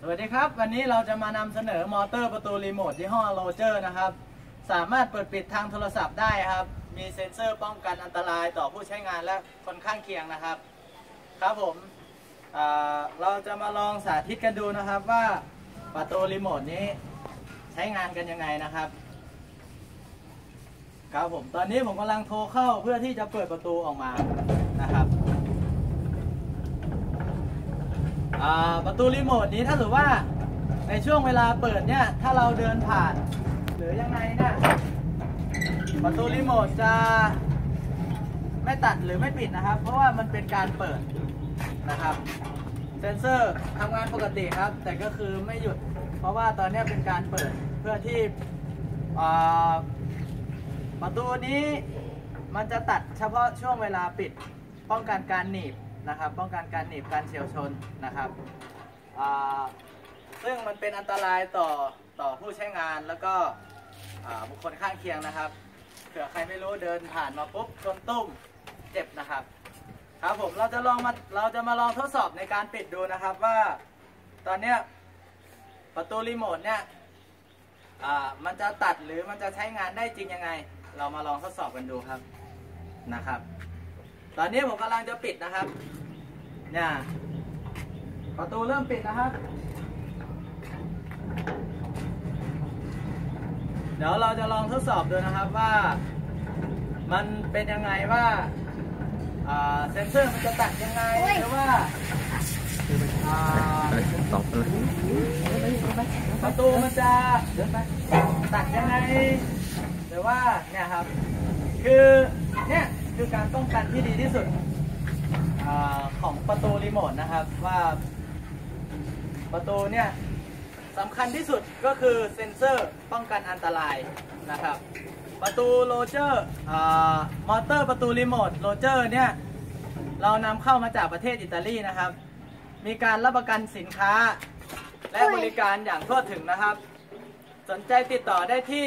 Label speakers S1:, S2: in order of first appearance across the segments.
S1: สวัสดีครับ วันนี้เราจะมานำเสนอมอเตอร์ประตูรีโมทยี่ห้อโรเจอร์นะครับ สามารถเปิดปิดทางโทรศัพท์ได้ครับ มีเซ็นเซอร์ป้องกันอันตรายต่อผู้ใช้งานและคนข้างเคียงนะครับ ครับผมอ่าเราจะมาลองสาธิตกันดูนะครับว่าประตูรีโมทนี้ใช้งานกันยังไงนะครับครับผมตอนนี้ผมกำลังโทรเข้าเพื่อที่จะเปิดประตูออกมานะครับอ่า ประตูรีโมทนี้ถ้าถือว่าในช่วงเวลาเปิดเนี่ย ถ้าเราเดินผ่าน หรือยังไงเนี่ย ประตูรีโมทจะไม่ตัดหรือไม่ปิดนะครับ เพราะว่ามันเป็นการเปิดนะครับ เซนเซอร์ทำงานปกติครับ แต่ก็คือไม่หยุด เพราะว่าตอนนี้เป็นการเปิดเพื่อที่ประตูนี้มันจะตัดเฉพาะช่วงเวลาปิด ป้องกันการหนีบ นะครับป้องกันการหนีบการเฉียวชนนะครับซึ่งมันเป็นอันตรายต่อต่อผู้ใช้งานแล้วก็บุคคลข้างเคียงนะครับเผื่อใครไม่รู้เดินผ่านมาปุ๊บชนตุ้มเจ็บนะครับ ครับผมเราจะลองมาเราจะมาลองทดสอบในการปิดดูนะครับว่า ตอนเนี้ยประตูรีโมทเนี่ยมันจะตัดหรือมันจะใช้งานได้จริงยังไง เรามาลองทดสอบกันดูครับนะครับ ตอนนี้ผมกำลังจะปิดนะครับ เนี่ยประตูเริ่มปิดนะครับ เดี๋ยวเราจะลองทดสอบดูนะครับว่า มันเป็นยังไงว่าอ่าเซนเซอร์มันจะตัดยังไงหรือว่าอ่า
S2: ตอบเลย
S1: ประตูมันจะตัดยังไงหรือว่าเนี่ยครับ คือเนี่ยคือการป้องกันที่ดีที่สุดอา ของประตูรีโมทนะครับว่าประตูเนี่ยสำคัญที่สุดก็คือเซ็นเซอร์ป้องกันอันตรายนะครับ ประตูโรเจอร์มอเตอร์ประตูรีโมทโรเจอร์เนี่ยเรานำเข้ามาจากประเทศอิตาลีนะครับ มีการรับประกันสินค้า และบริการอย่างทั่วถึงนะครับ สนใจติดต่อได้ที่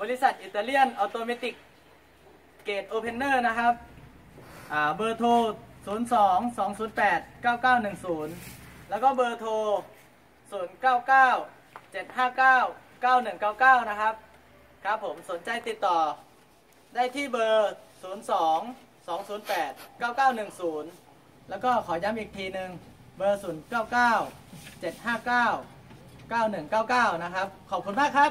S1: บริษัทอิตาเลียนออโตเมติกเกตโอเพนเนอร์นะครับเบอร์โทร 02 208 9910 แล้วก็เบอร์โทร 099 759 9199 นะครับ ครับผมสนใจติดต่อ ได้ที่เบอร์ 02 208 9910 แล้วก็ขอย้ำอีกทีหนึ่งเบอร์ 099 759 9199 นะครับ ขอบคุณมากครับ